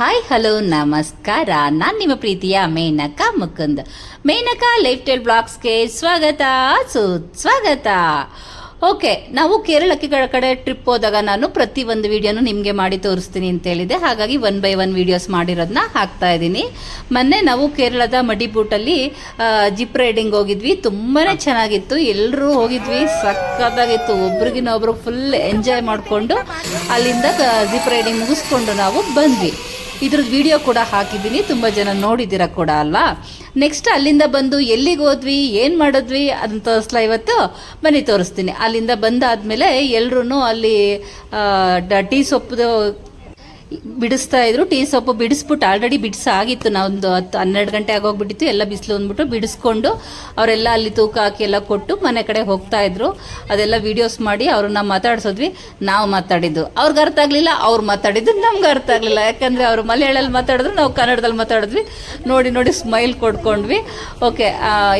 Hi hello ನಮಸ್ಕಾರ ನಾನು ನಿಮ್ಮ ಪ್ರೀತಿಯ ಮೇನಕಾ ಮುಕುಂದ್. ಮೇನಕ ಲೈಫ್ ಸ್ಟೈಲ್ ಬ್ಲಾಗ್ಸ್ಗೆ ಸ್ವಾಗತ. ಸುಸ್ವಾಗತ ಓಕೆ ನಾವು ಕೇರಳಕ್ಕೆ ಕಡೆ ಟ್ರಿಪ್ ಹೋದಾಗ ನಾನು ಪ್ರತಿ ಒಂದು ವಿಡಿಯೋನು ನಿಮಗೆ ಮಾಡಿ ತೋರಿಸ್ತೀನಿ ಅಂತ ಹೇಳಿದೆ ಹಾಗಾಗಿ ಒನ್ ಬೈ ಒನ್ ವಿಡಿಯೋಸ್ ಮಾಡಿರೋದನ್ನ ಹಾಕ್ತಾ ಇದ್ದೀನಿ. ಮೊನ್ನೆ ನಾವು ಕೇರಳದ ಮಡಿಬೂಟಲ್ಲಿ ಜಿಪ್ ರೈಡಿಂಗ್ ಹೋಗಿದ್ವಿ. ತುಂಬಾ ಚೆನ್ನಾಗಿತ್ತು. ಎಲ್ಲರೂ ಹೋಗಿದ್ವಿ. ಸಕ್ಕತ್ತಾಗಿತ್ತು ಒಬ್ರಿಗಿನ ಒಬ್ರು ಫುಲ್ ಎಂಜಾಯ್ ಮಾಡಿಕೊಂಡು ಅಲ್ಲಿಂದ ಜಿಪ್ ರೈಡಿಂಗ್ ಮುಗಿಸ್ಕೊಂಡು ನಾವು ಬಂದ್ವಿ. ಇದ್ರದ್ದು ವಿಡಿಯೋ ಕೂಡ ಹಾಕಿದ್ದೀನಿ. ತುಂಬ ಜನ ನೋಡಿದ್ದೀರ ಕೂಡ ಅಲ್ಲ. ನೆಕ್ಸ್ಟ್ ಅಲ್ಲಿಂದ ಬಂದು ಎಲ್ಲಿಗೆ ಹೋದ್ವಿ, ಏನು ಮಾಡಿದ್ವಿ ಅಂತ ತೋರಿಸ್ಲಾ ಇವತ್ತು? ಬನ್ನಿ ತೋರಿಸ್ತೀನಿ. ಅಲ್ಲಿಂದ ಬಂದಾದಮೇಲೆ ಎಲ್ಲರೂ ಅಲ್ಲಿ ಟೀ ಸೊಪ್ಪು ಬಿಡಿಸ್ತಾ ಇದ್ರು. ಟೀ ಸೊಪ್ಪು ಬಿಡಿಸ್ಬಿಟ್ಟು ಆಲ್ರೆಡಿ ಬಿಡಿಸಾಗಿತ್ತು. ನಾವೊಂದು ಹತ್ತು, ಹನ್ನೆರಡು ಗಂಟೆ ಆಗೋಗ್ಬಿಟ್ಟಿತ್ತು. ಎಲ್ಲ ಬಿಸಿಲು ಅಂದ್ಬಿಟ್ಟು ಬಿಡಿಸ್ಕೊಂಡು ಅವರೆಲ್ಲ ಅಲ್ಲಿ ತೂಕ ಹಾಕಿ ಎಲ್ಲ ಕೊಟ್ಟು ಮನೆ ಕಡೆ ಹೋಗ್ತಾ ಇದ್ರು. ಅದೆಲ್ಲ ವಿಡಿಯೋಸ್ ಮಾಡಿ ಅವ್ರನ್ನ ಮಾತಾಡ್ಸೋದ್ವಿ. ನಾವು ಮಾತಾಡಿದ್ದು. ಅವ್ರಿಗೆ ಅರ್ಥ ಆಗಲಿಲ್ಲ, ಅವ್ರು ಮಾತಾಡಿದ್ದು. ನಮ್ಗೆ ಅರ್ಥ ಆಗಲಿಲ್ಲ. ಯಾಕಂದರೆ ಅವರು ಮಲಯಾಳಲ್ಲಿ ಮಾತಾಡಿದ್ರು, ನಾವು ಕನ್ನಡದಲ್ಲಿ ಮಾತಾಡಿದ್ವಿ. ನೋಡಿ ನೋಡಿ ಸ್ಮೈಲ್ ಕೊಡ್ಕೊಂಡ್ವಿ. ಓಕೆ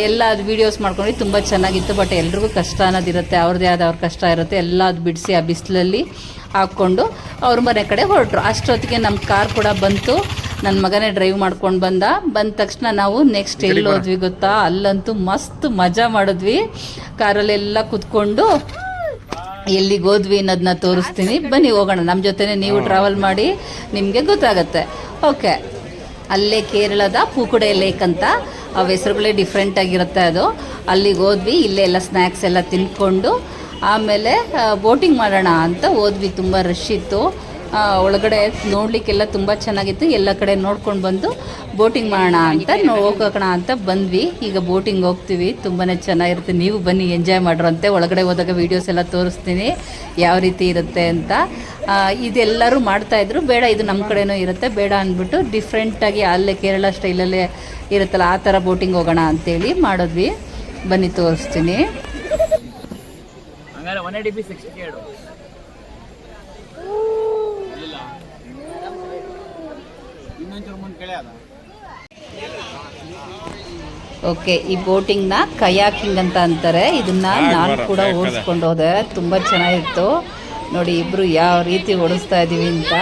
ಎಲ್ಲ ಅದು ವಿಡಿಯೋಸ್ ಮಾಡ್ಕೊಂಡ್ವಿ. ತುಂಬ ಚೆನ್ನಾಗಿತ್ತು ಬಟ್ ಎಲ್ರಿಗೂ ಕಷ್ಟ ಅನ್ನೋದಿರುತ್ತೆ. ಅವ್ರದ್ದೇ ಆದ ಅವ್ರ ಕಷ್ಟ ಇರುತ್ತೆ. ಎಲ್ಲ ಅದು ಬಿಡಿಸಿ ಆ ಬಿಸಿಲಲ್ಲಿ. ಹಾಕ್ಕೊಂಡು ಅವ್ರ ಮನೆ ಕಡೆ ಹೊರಟ್ರು. ಅಷ್ಟೊತ್ತಿಗೆ ನಮ್ಮ ಕಾರ್ ಕೂಡ ಬಂತು. ನನ್ನ ಮಗನೇ ಡ್ರೈವ್ ಮಾಡ್ಕೊಂಡು ಬಂದ. ಬಂದ ತಕ್ಷಣ ನಾವು ನೆಕ್ಸ್ಟ್ ಎಲ್ಲಿ ಹೋದ್ವಿ ಗೊತ್ತಾ? ಅಲ್ಲಂತೂ ಮಸ್ತ್ ಮಜಾ ಮಾಡಿದ್ವಿ. ಕಾರಲ್ಲೆಲ್ಲ ಕುತ್ಕೊಂಡು ಎಲ್ಲಿಗೆ ಹೋದ್ವಿ ಅನ್ನೋದನ್ನ ತೋರಿಸ್ತೀನಿ. ಬನ್ನಿ ಹೋಗೋಣ. ನಮ್ಮ ಜೊತೆನೆ ನೀವು ಟ್ರಾವೆಲ್ ಮಾಡಿ ನಿಮಗೆ ಗೊತ್ತಾಗತ್ತೆ. ಓಕೆ ಅಲ್ಲೇ ಕೇರಳದ ಪೂಕುಡೆ ಲೇಕ್ ಅಂತ. ಅವ ಹೆಸರುಗಳೇ ಡಿಫ್ರೆಂಟ್ ಆಗಿರುತ್ತೆ ಅದು. ಅಲ್ಲಿಗೆ ಹೋದ್ವಿ. ಇಲ್ಲೇ ಎಲ್ಲ ಸ್ನ್ಯಾಕ್ಸ್ ಎಲ್ಲ ತಿನ್ಕೊಂಡು ಆಮೇಲೆ ಬೋಟಿಂಗ್ ಮಾಡೋಣ ಅಂತ ಹೋದ್ವಿ. ತುಂಬ ರಶ್ ಇತ್ತು. ಒಳಗಡೆ ನೋಡಲಿಕ್ಕೆಲ್ಲ ತುಂಬ ಚೆನ್ನಾಗಿತ್ತು. ಎಲ್ಲ ಕಡೆ ನೋಡ್ಕೊಂಡು ಬಂದು ಬೋಟಿಂಗ್ ಮಾಡೋಣ ಅಂತ ನೋ ಹೋಗೋಣ ಅಂತ ಬಂದ್ವಿ. ಈಗ ಬೋಟಿಂಗ್ ಹೋಗ್ತೀವಿ. ತುಂಬಾ ಚೆನ್ನಾಗಿರುತ್ತೆ. ನೀವು ಬನ್ನಿ, ಎಂಜಾಯ್ ಮಾಡಿರಂತೆ. ಒಳಗಡೆ ಹೋದಾಗ ವೀಡಿಯೋಸ್ ಎಲ್ಲ ತೋರಿಸ್ತೀನಿ. ಯಾವ ರೀತಿ ಇರುತ್ತೆ ಅಂತ. ಇದೆಲ್ಲರೂ ಮಾಡ್ತಾಯಿದ್ರು ಬೇಡ, ಇದು ನಮ್ಮ ಕಡೆನೂ ಇರುತ್ತೆ. ಬೇಡ ಅಂದ್ಬಿಟ್ಟು ಡಿಫ್ರೆಂಟಾಗಿ ಅಲ್ಲೇ ಕೇರಳ ಸ್ಟೈಲಲ್ಲೇ ಇರುತ್ತಲ್ಲ, ಆ ಥರ ಬೋಟಿಂಗ್ ಹೋಗೋಣ ಅಂತೇಳಿ ಮಾಡಿದ್ವಿ. ಬನ್ನಿ, ತೋರಿಸ್ತೀನಿ. ಹಂಗಾರೆ ಒನ್ ಏಟಿ ಬಿ ಸಿಕ್ಸ್ಟಿ ಏಳು ಇಲ್ಲ. ಇನ್ನೊಂಚೂರು ಮುಂದೆ ಕೆಳೆ ಅದ. ಓಕೆ ಈ ಬೋಟಿಂಗ್ನ ಕಯಾಕಿಂಗ್ ಅಂತ ಅಂತಾರೆ. ಇದನ್ನ ನಾನು ಕೂಡ ಓಡಿಸ್ಕೊಂಡು ಹೋದೆ. ತುಂಬ ಚೆನ್ನಾಗಿತ್ತು. ನೋಡಿ ಇಬ್ರು ಯಾವ ರೀತಿ ಓಡಿಸ್ತಾ ಇದೀವಿ ಅಂತ.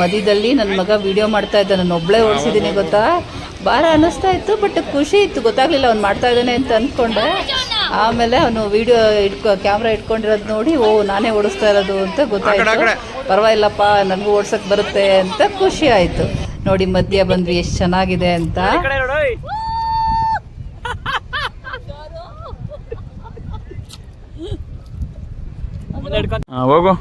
ಮಧ್ಯದಲ್ಲಿ ನನ್ನ ಮಗ ವಿಡಿಯೋ ಮಾಡ್ತಾ ಇದ್ದ ನಾನು ಒಬ್ಳೆ ಓಡಿಸಿದ್ದೀನಿ ಗೊತ್ತಾ? ಭಾರ ಅನ್ನಿಸ್ತಾ ಇತ್ತು ಬಟ್ ಖುಷಿ ಇತ್ತು. ಗೊತ್ತಾಗ್ಲಿಲ್ಲ ಅವ್ನು ಮಾಡ್ತಾ ಇದ್ದಾನೆ ಅಂತ ಅಂದ್ಕೊಂಡೆ ಆಮೇಲೆ ಅವನು ವಿಡಿಯೋ ಇಟ್ಕೊ ಕ್ಯಾಮ್ರಾ ಇಟ್ಕೊಂಡಿರೋದು ನೋಡಿ ಓ ನಾನೇ ಓಡಿಸ್ತಾ ಇರೋದು ಅಂತ ಗೊತ್ತಾಯ್ತು. ಪರವಾಗಿಲ್ಲಪ್ಪ ನನಗೂ ಓಡ್ಸಕ್ ಬರುತ್ತೆ ಅಂತ ಖುಷಿ ಆಯ್ತು. ನೋಡಿ ಮಧ್ಯ ಬಂದ್ವಿ ಎಷ್ಟು ಚೆನ್ನಾಗಿದೆ ಅಂತ. ಹೋಗು.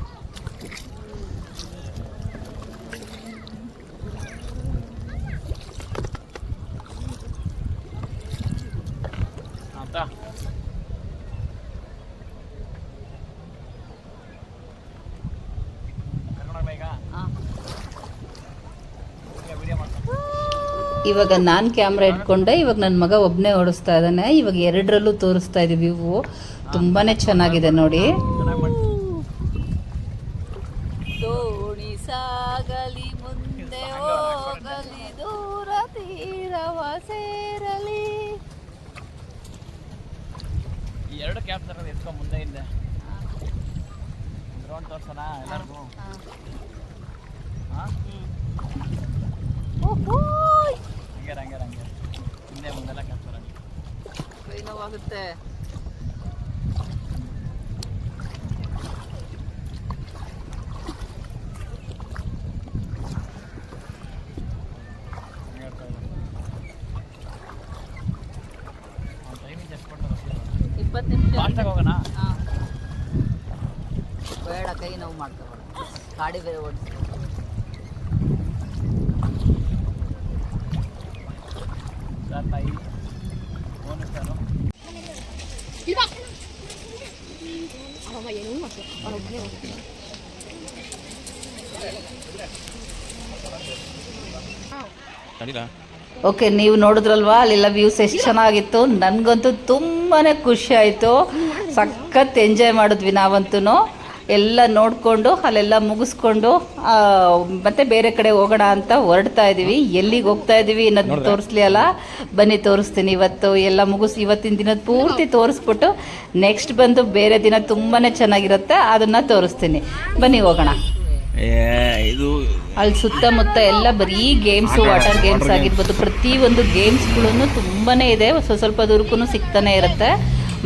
ಇವಾಗ ನಾನು ಕ್ಯಾಮ್ರಾ ಇಟ್ಕೊಂಡೆ ಇವಾಗ ನನ್ನ ಮಗ ಒಬ್ಬನೇ ಓಡಿಸ್ತಾ ಇದ್ದಾನೆ. ಇವಾಗ ಎರಡರಲ್ಲೂ ತೋರಿಸ್ತಾ ಇದೀವಿ ಇವು ತುಂಬಾ ಚೆನ್ನಾಗಿದೆ ನೋಡಿ. ದೋಣಿ ಸಾಗಲಿ ಮುಂದೆ ಹೋಗಲಿ ದೂರ ತೀರವ ಸೇರಲಿ. ಈ ಎರಡು ಕ್ಯಾಪ್ ತರ ಎತ್ಕೊ ಮುಂದೆ ಹಿಂದೆ. ಡ್ರೋನ್ ತೋರ್ಸೋಣ ಎಲ್ಲರಿಗೂ. ಹಾಂ. ಹಂಗೆ ಹಂಗೆ ಹಂಗೆ. ಹಿಂದೆ ಮುಂದೆಲ್ಲ ಕ್ಯಾಬ್ ತರೋಣ ನೋವಾಗುತ್ತೆ. ಇಪ್ಪತ್ತು ನಿಮಿಷ ಫಾಸ್ಟಾಗಿ ಹೋಗೋಣ? ಬೇಡ ಕೈ ನೋವು ಮಾಡ್ಕೋಬೇಡ. ಗಾಡಿ ಬೇರೆ ಓಡಿಸಿ ಓಕೆ, ನೀವು ನೋಡಿದ್ರಲ್ವಾ, ಅಲ್ಲೆಲ್ಲ ವ್ಯೂಸ್ ಎಷ್ಟು ಚೆನ್ನಾಗಿತ್ತು. ನನಗಂತೂ ತುಂಬಾ ಖುಷಿ ಆಯಿತು. ಸಖತ್ ಎಂಜಾಯ್ ಮಾಡಿದ್ವಿ ನಾವಂತೂ ಎಲ್ಲ ನೋಡಿಕೊಂಡು ಅಲ್ಲೆಲ್ಲ ಮುಗಿಸ್ಕೊಂಡು ಮತ್ತೆ ಬೇರೆ ಕಡೆ ಹೋಗೋಣ ಅಂತ ಹೊರಡ್ತಾ ಇದ್ದೀವಿ ಎಲ್ಲಿಗೆ ಹೋಗ್ತಾ ಇದ್ದೀವಿ ಅನ್ನೋದು ತೋರಿಸ್ಲಿ ಅಲ್ಲ? ಬನ್ನಿ ತೋರಿಸ್ತೀನಿ. ಇವತ್ತು ಎಲ್ಲ ಮುಗಿಸಿ ಇವತ್ತಿನ ದಿನದ ಪೂರ್ತಿ ತೋರಿಸ್ಬಿಟ್ಟು ನೆಕ್ಸ್ಟ್ ಬಂದು ಬೇರೆ ದಿನ ತುಂಬಾ ಚೆನ್ನಾಗಿರುತ್ತೆ. ಅದನ್ನು ತೋರಿಸ್ತೀನಿ. ಬನ್ನಿ ಹೋಗೋಣ. ಇದು ಅಲ್ಲಿ ಸುತ್ತಮುತ್ತ ಎಲ್ಲ ಬರೀ ಗೇಮ್ಸ್ ವಾಟರ್ ಗೇಮ್ಸ್ ಆಗಿರ್ಬೋದು. ಪ್ರತಿ ಒಂದು ಗೇಮ್ಸ್ಗಳು ತುಂಬಾನೇ ಇದೆ. ಸ್ವಲ್ಪ ಸ್ವಲ್ಪ ದೂರಕ್ಕೂ ಸಿಗ್ತಾನೆ ಇರುತ್ತೆ.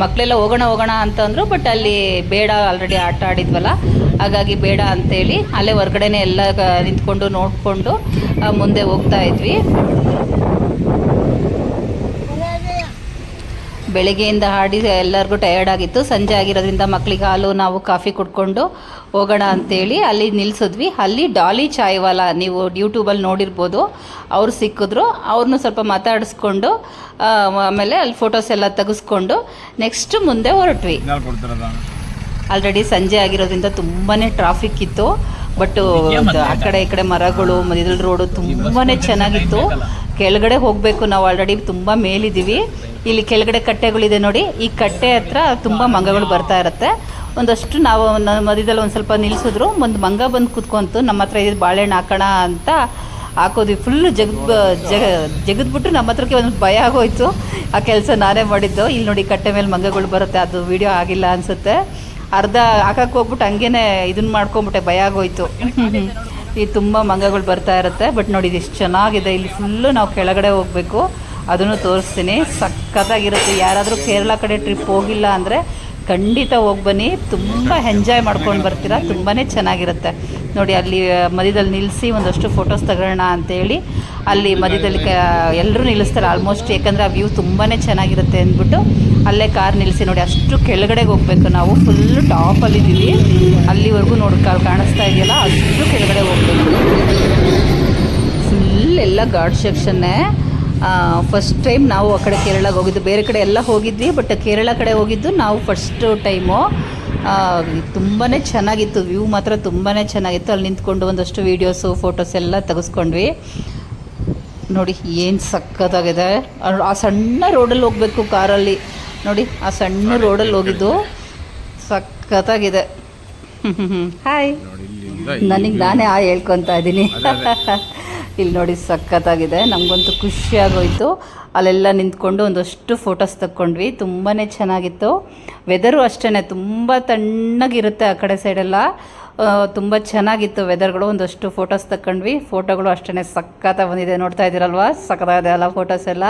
ಮಕ್ಕಳೆಲ್ಲ ಹೋಗೋಣ ಹೋಗೋಣ ಅಂತ ಅಂದ್ರು ಬಟ್ ಅಲ್ಲಿ ಬೇಡ ಆಲ್ರೆಡಿ ಆಟ ಆಡಿದ್ವಲ್ಲ. ಹಾಗಾಗಿ ಬೇಡ ಅಂತೇಳಿ ಅಲ್ಲೇ ಹೊರ್ಗಡೆನೆ ಎಲ್ಲ ನಿಂತ್ಕೊಂಡು ನೋಡಿಕೊಂಡು ಮುಂದೆ ಹೋಗ್ತಾ ಇದ್ವಿ. ಬೆಳಗ್ಗೆಯಿಂದ ಹಾಡಿ ಎಲ್ಲರಿಗೂ ಟಯರ್ಡ್ ಆಗಿತ್ತು. ಸಂಜೆ ಆಗಿರೋದ್ರಿಂದ ಮಕ್ಕಳಿಗೆ ಹಾಲು ನಾವು ಕಾಫಿ ಕುಡ್ಕೊಂಡು ಹೋಗೋಣ ಅಂತೇಳಿ ಅಲ್ಲಿ ನಿಲ್ಲಿಸಿದ್ವಿ ಅಲ್ಲಿ ಡಾಲಿ ಚಾಯ್ವಾಲ ನೀವು ಯೂಟ್ಯೂಬಲ್ಲಿ ನೋಡಿರ್ಬೋದು. ಅವ್ರು ಸಿಕ್ಕಿದ್ರು. ಅವ್ರನ್ನೂ ಸ್ವಲ್ಪ ಮಾತಾಡಿಸ್ಕೊಂಡು ಆಮೇಲೆ ಅಲ್ಲಿ ಫೋಟೋಸ್ ಎಲ್ಲ ತೆಗೆಸ್ಕೊಂಡು ನೆಕ್ಸ್ಟ್ ಮುಂದೆ ಹೊರಟ್ವಿ. ಆಲ್ರೆಡಿ ಸಂಜೆ ಆಗಿರೋದ್ರಿಂದ ತುಂಬಾ ಟ್ರಾಫಿಕ್ ಇತ್ತು. ಬಟ್ ಆ ಕಡೆ ಈ ಕಡೆ ಮರಗಳು ಮಧ್ಯದಲ್ಲಿ ರೋಡು ತುಂಬಾ ಚೆನ್ನಾಗಿತ್ತು. ಕೆಳಗಡೆ ಹೋಗಬೇಕು ನಾವು ಆಲ್ರೆಡಿ ತುಂಬ ಮೇಲಿದ್ದೀವಿ. ಇಲ್ಲಿ ಕೆಳಗಡೆ ಕಟ್ಟೆಗಳಿದೆ ನೋಡಿ. ಈ ಕಟ್ಟೆ ಹತ್ರ ತುಂಬ ಮಂಗಗಳು ಬರ್ತಾ ಇರುತ್ತೆ. ಒಂದಷ್ಟು ನಾವು ಮಧ್ಯದಲ್ಲಿ ಒಂದು ಸ್ವಲ್ಪ ನಿಲ್ಲಿಸಿದ್ರು ಒಂದು ಮಂಗ ಬಂದು ಕುತ್ಕೊಂತು ನಮ್ಮ ಹತ್ರ ಇದು ಬಾಳೆಹಣ್ಣು ಹಾಕೋಣ ಅಂತ ಹಾಕೋದ್ವಿ. ಫುಲ್ಲು ಜಗದ್ ಜಗ ಜಗದ್ಬಿಟ್ಟು ನಮ್ಮ ಹತ್ರಕ್ಕೆ ಒಂದು ಭಯ ಆಗೋಯ್ತು. ಆ ಕೆಲಸ ನಾನೇ ಮಾಡಿದ್ದು. ಇಲ್ಲಿ ನೋಡಿ ಕಟ್ಟೆ ಮೇಲೆ ಮಂಗಗಳು ಬರುತ್ತೆ. ಅದು ವಿಡಿಯೋ ಆಗಿಲ್ಲ ಅನಿಸುತ್ತೆ. ಅರ್ಧ ಹಾಕಕ್ಕೆ ಹೋಗ್ಬಿಟ್ಟು ಹಂಗೇನೆ ಇದನ್ನ ಮಾಡ್ಕೊಂಬಿಟ್ಟೆ, ಭಯ ಆಗೋಯ್ತು. ಈ ತುಂಬ ಮಂಗಗಳು ಬರ್ತಾ ಇರುತ್ತೆ, ಬಟ್ ನೋಡಿ ಇದು ಎಷ್ಟು ಚೆನ್ನಾಗಿದೆ. ಇಲ್ಲಿ ಫುಲ್ಲು ನಾವು ಕೆಳಗಡೆ ಹೋಗಬೇಕು. ಅದನ್ನು ತೋರಿಸ್ತೀನಿ. ಸಖತ್ತಾಗಿರುತ್ತೆ. ಯಾರಾದರೂ ಕೇರಳ ಕಡೆ ಟ್ರಿಪ್ ಹೋಗಿಲ್ಲ ಅಂದರೆ ಖಂಡಿತ ಹೋಗಿ ಬನ್ನಿ. ತುಂಬ ಎಂಜಾಯ್ ಮಾಡ್ಕೊಂಡು ಬರ್ತೀರಾ. ತುಂಬಾ ಚೆನ್ನಾಗಿರುತ್ತೆ. ನೋಡಿ, ಅಲ್ಲಿ ಮಧ್ಯದಲ್ಲಿ ನಿಲ್ಲಿಸಿ ಒಂದಷ್ಟು ಫೋಟೋಸ್ ತಗೊಳ್ಳೋಣ ಅಂತೇಳಿ ಅಲ್ಲಿ ಮಧ್ಯದಲ್ಲಿ ಕ ಎಲ್ಲರೂ ನಿಲ್ಲಿಸ್ತಾರೆ ಆಲ್ಮೋಸ್ಟ್ ಯಾಕಂದರೆ ಆ ವ್ಯೂ ತುಂಬಾ ಚೆನ್ನಾಗಿರುತ್ತೆ ಅಂದ್ಬಿಟ್ಟು ಅಲ್ಲೇ ಕಾರ್ ನಿಲ್ಲಿಸಿ ನೋಡಿ, ಅಷ್ಟು ಕೆಳಗಡೆಗೆ ಹೋಗಬೇಕು ನಾವು. ಫುಲ್ಲು ಟಾಪಲ್ಲಿದ್ದೀವಿ ಅಲ್ಲಿವರೆಗೂ ನೋಡಿ, ಕಾ- ಕಾಣಿಸ್ತಾ ಇದೆಯಲ್ಲ, ಅಷ್ಟು ಕೆಳಗಡೆ ಹೋಗಬೇಕು. ಫುಲ್ ಎಲ್ಲ ಗಾಡ್ ಸೆಕ್ಷನ್ನೇ ಫಸ್ಟ್ ಟೈಮ್ ನಾವು ಆ ಕಡೆ ಕೇರಳಗೆ ಹೋಗಿದ್ದು. ಬೇರೆ ಕಡೆ ಎಲ್ಲ ಹೋಗಿದ್ವಿ ಬಟ್ ಕೇರಳ ಕಡೆ ಹೋಗಿದ್ದು ನಾವು ಫಸ್ಟ್ ಟೈಮು ತುಂಬಾ ಚೆನ್ನಾಗಿತ್ತು ವ್ಯೂ ಮಾತ್ರ ತುಂಬಾ ಚೆನ್ನಾಗಿತ್ತು. ಅಲ್ಲಿ ನಿಂತ್ಕೊಂಡು ಒಂದಷ್ಟು ವೀಡಿಯೋಸು ಫೋಟೋಸ್ ಎಲ್ಲ ತೆಗೆಸ್ಕೊಂಡ್ವಿ. ನೋಡಿ ಏನು ಸಕ್ಕತ್ತಾಗಿದೆ ಆ- ಸಣ್ಣ ರೋಡಲ್ಲಿ ಹೋಗಬೇಕು ಕಾರಲ್ಲಿ ನೋಡಿ ಆ ಸಣ್ಣ ರೋಡಲ್ಲಿ ಹೋಗಿದ್ದು. ಸಕ್ಕತ್ತಾಗಿದೆ ಹಾಯ್ ನನಗೆ ನಾನೇ ಆ ಹೇಳ್ಕೊತಾ ಇದ್ದೀನಿ. ಇಲ್ಲಿ ನೋಡಿ ಸಖತ್ತಾಗಿದೆ. ನಮಗಂತೂ ಖುಷಿಯಾಗೋಯಿತು. ಅಲ್ಲೆಲ್ಲ ನಿಂತ್ಕೊಂಡು ಒಂದಷ್ಟು ಫೋಟೋಸ್ ತಕ್ಕೊಂಡ್ವಿ. ತುಂಬಾ ಚೆನ್ನಾಗಿತ್ತು. ವೆದರು ಅಷ್ಟೇ ತುಂಬ ತಣ್ಣಗಿರುತ್ತೆ ಆ ಕಡೆ ಸೈಡೆಲ್ಲ ತುಂಬ ಚೆನ್ನಾಗಿತ್ತು ವೆದರ್ಗಳು ಒಂದಷ್ಟು ಫೋಟೋಸ್ ತಕ್ಕೊಂಡ್ವಿ. ಫೋಟೋಗಳು ಅಷ್ಟೇ ಸಖತ್ತಾಗಿ ಬಂದಿದೆ. ನೋಡ್ತಾ ಇದ್ದೀರಲ್ವಾ? ಸಖತ್ತಾಗಿದೆ ಅಲ್ಲ ಫೋಟೋಸ್ ಎಲ್ಲ.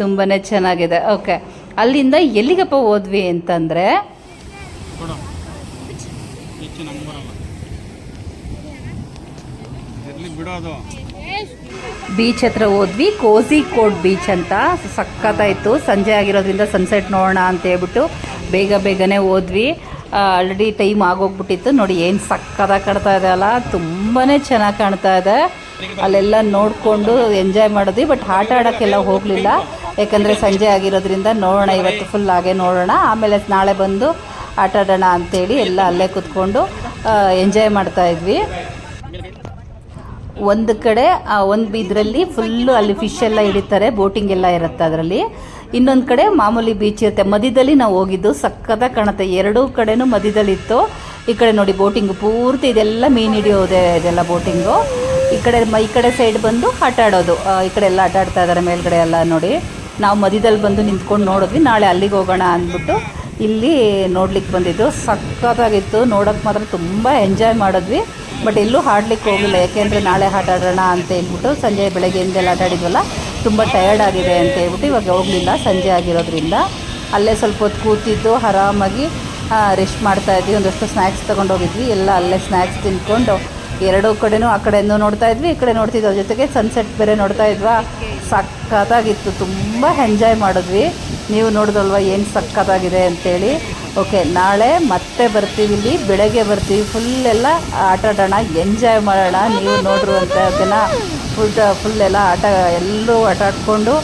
ತುಂಬಾ ಚೆನ್ನಾಗಿದೆ. ಓಕೆ ಅಲ್ಲಿಂದ ಎಲ್ಲಿಗಪ್ಪ ಹೋದ್ವಿ ಅಂತಂದರೆ ಬೀಚ್ ಹತ್ರ ಹೋದ್ವಿ ಕೋಸಿ ಕೋಡ್ ಬೀಚ್ ಅಂತ. ಸಖತ್ತಾಯಿತು ಸಂಜೆ ಆಗಿರೋದ್ರಿಂದ ಸನ್ಸೆಟ್ ನೋಡೋಣ ಅಂತ ಹೇಳ್ಬಿಟ್ಟು ಬೇಗ ಬೇಗನೆ ಹೋದ್ವಿ. ಆಲ್ರೆಡಿ ಟೈಮ್ ಆಗೋಗ್ಬಿಟ್ಟಿತ್ತು. ನೋಡಿ ಏನು ಸಕ್ಕತ್ತಾಗಿ ಕಾಣ್ತಾ ಇದೆ ಅಲ್ಲ. ತುಂಬಾ ಚೆನ್ನಾಗಿ ಕಾಣ್ತಾ ಇದೆ. ಅಲ್ಲೆಲ್ಲ ನೋಡಿಕೊಂಡು ಎಂಜಾಯ್ ಮಾಡಿದ್ವಿ ಬಟ್ ಆಟ ಆಡೋಕ್ಕೆಲ್ಲ ಹೋಗಲಿಲ್ಲ. ಯಾಕಂದರೆ ಸಂಜೆ ಆಗಿರೋದ್ರಿಂದ ನೋಡೋಣ, ಇವತ್ತು ಫುಲ್ ಹಾಗೆ ನೋಡೋಣ. ಆಮೇಲೆ ನಾಳೆ ಬಂದು ಆಟ ಆಡೋಣ ಅಂತೇಳಿ ಎಲ್ಲ ಅಲ್ಲೇ ಕೂತ್ಕೊಂಡು ಎಂಜಾಯ್ ಮಾಡ್ತಾ ಇದ್ವಿ. ಒಂದು ಕಡೆ ಒಂದು ಇದರಲ್ಲಿ ಫುಲ್ಲು ಅಲ್ಲಿ ಫಿಶ್ ಎಲ್ಲ ಹಿಡಿತಾರೆ ಬೋಟಿಂಗ್ ಎಲ್ಲ ಇರುತ್ತೆ ಅದರಲ್ಲಿ. ಇನ್ನೊಂದು ಕಡೆ ಮಾಮೂಲಿ ಬೀಚ್ ಇರುತ್ತೆ. ಮಧ್ಯದಲ್ಲಿ ನಾವು ಹೋಗಿದ್ದು ಸಕ್ಕತ್ತಾಗಿ ಕಾಣುತ್ತೆ. ಎರಡೂ ಕಡೆನೂ ಮಧ್ಯದಲ್ಲಿತ್ತು ಈ ಕಡೆ ನೋಡಿ ಬೋಟಿಂಗ್ ಪೂರ್ತಿ ಇದೆಲ್ಲ ಮೀನು ಹಿಡಿಯೋದೆ ಇದೆಲ್ಲ ಬೋಟಿಂಗು ಈ ಕಡೆ ಈ ಕಡೆ ಸೈಡ್ ಬಂದು ಆಟ ಆಡೋದು. ಈ ಕಡೆ ಎಲ್ಲ ಆಟ ಆಡ್ತಾ ಇದ್ದಾರೆ ಮೇಲ್ಗಡೆ ಎಲ್ಲ ನೋಡಿ. ನಾವು ಮಧ್ಯದಲ್ಲಿ ಬಂದು ನಿಂತ್ಕೊಂಡು ನೋಡಿದ್ವಿ. ನಾಳೆ ಅಲ್ಲಿಗೆ ಹೋಗೋಣ ಅಂದ್ಬಿಟ್ಟು ಇಲ್ಲಿ ನೋಡ್ಲಿಕ್ಕೆ ಬಂದಿದ್ದು. ಸಕ್ಕತ್ತಾಗಿತ್ತು ನೋಡೋಕ್ಕೆ ಮಾತ್ರ ತುಂಬ ಎಂಜಾಯ್ ಮಾಡಿದ್ವಿ. ಬಟ್ ಎಲ್ಲೂ ಹಾಡ್ಲಿಕ್ಕೆ ಹೋಗಿಲ್ಲ. ಯಾಕೆಂದರೆ ನಾಳೆ ಆಟ ಆಡೋಣ ಅಂತ ಹೇಳ್ಬಿಟ್ಟು ಸಂಜೆ ಬೆಳಗ್ಗೆಯಿಂದೆಲ್ಲ ಆಟ ಆಡಿದ್ವಲ್ಲ ತುಂಬ ಟಯರ್ಡ್ ಆಗಿದೆ ಅಂತ ಹೇಳ್ಬಿಟ್ಟು ಇವಾಗ ಹೋಗಲಿಲ್ಲ ಸಂಜೆ ಆಗಿರೋದ್ರಿಂದ. ಅಲ್ಲೇ ಸ್ವಲ್ಪ ಹೊತ್ತು ಕೂತಿದ್ದು, ಆರಾಮಾಗಿ ರೆಸ್ಟ್ ಮಾಡ್ತಾ ಇದ್ವಿ. ಒಂದಷ್ಟು ಸ್ನ್ಯಾಕ್ಸ್ ತೊಗೊಂಡೋಗಿದ್ವಿ ಎಲ್ಲ ಅಲ್ಲೇ ಸ್ನ್ಯಾಕ್ಸ್ ತಿಂದ್ಕೊಂಡು ಎರಡೂ ಕಡೆನೂ ಆ ಕಡೆಯಿಂದ ನೋಡ್ತಾ ಇದ್ವಿ, ಈ ಕಡೆ ನೋಡ್ತಿದ್ವಿ. ಅದ್ರ ಜೊತೆಗೆ ಸನ್ಸೆಟ್ ಬೇರೆ ನೋಡ್ತಾ ಇದ್ವಾ? ಸಕ್ಕತ್ತಾಗಿತ್ತು ತುಂಬ ಎಂಜಾಯ್ ಮಾಡಿದ್ವಿ. ನೀವು ನೋಡಿದಲ್ವ ಏನು ಸಕ್ಕತ್ತಾಗಿದೆ ಅಂತೇಳಿ. ಓಕೆ ನಾಳೆ ಮತ್ತೆ ಬರ್ತೀವಿ ಇಲ್ಲಿ. ಬೆಳಗ್ಗೆ ಬರ್ತೀವಿ. ಫುಲ್ ಎಲ್ಲ ಆಟ ಆಡೋಣ ಎಂಜಾಯ್ ಮಾಡೋಣ. ನೀವು ನೋಡಿರುವಂಥ ಓಕೆನಾ ಫುಲ್ ಫುಲ್ ಎಲ್ಲ ಆಟ ಎಲ್ಲರೂ ಆಟ ಆಡ್ಕೊಂಡು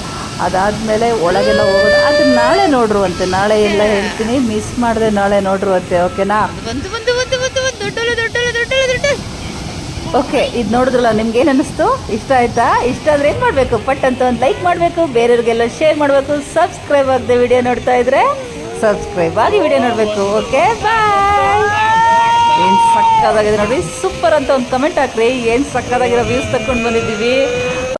ಅದಾದಮೇಲೆ ಒಳಗೆಲ್ಲ ಹೋಗೋದು. ಅದು ನಾಳೆ ನೋಡಿರುವಂತೆ. ನಾಳೆ ಎಲ್ಲ ಹೇಳ್ತೀನಿ. ಮಿಸ್ ಮಾಡಿದೆ ನಾಳೆ ನೋಡಿರುವಂತೆ. ಓಕೆನಾ ಓಕೆ ಇದು ನೋಡಿದ್ರಲ್ಲ ನಿಮ್ಗೆ ಏನು ಅನ್ನಿಸ್ತು? ಇಷ್ಟ ಆಯ್ತಾ? ಇಷ್ಟ ಆದರೆ ಏನು ಮಾಡಬೇಕು? ಪಟ್ ಅಂತ ಒಂದು ಲೈಕ್ ಮಾಡಬೇಕು. ಬೇರೆಯವ್ರಿಗೆಲ್ಲ ಶೇರ್ ಮಾಡಬೇಕು. ಸಬ್ಸ್ಕ್ರೈಬ್ ಆಗದೆ ವಿಡಿಯೋ ನೋಡ್ತಾ ಇದ್ರೆ. ಸಬ್ಸ್ಕ್ರೈಬ್ ಆಗಿ ವಿಡಿಯೋ ನೋಡಬೇಕು. ಓಕೆ ಬಾಯ್ ಏನು ಸಕ್ಕದಾಗಿದೆ ನೋಡಿ ಸೂಪರ್ ಅಂತ ಒಂದು ಕಮೆಂಟ್ ಹಾಕ್ರಿ. ಏನು ಸಕ್ಕದಾಗಿರೋ ವ್ಯೂಸ್ ತಗೊಂಡು ಬಂದಿದ್ದೀವಿ.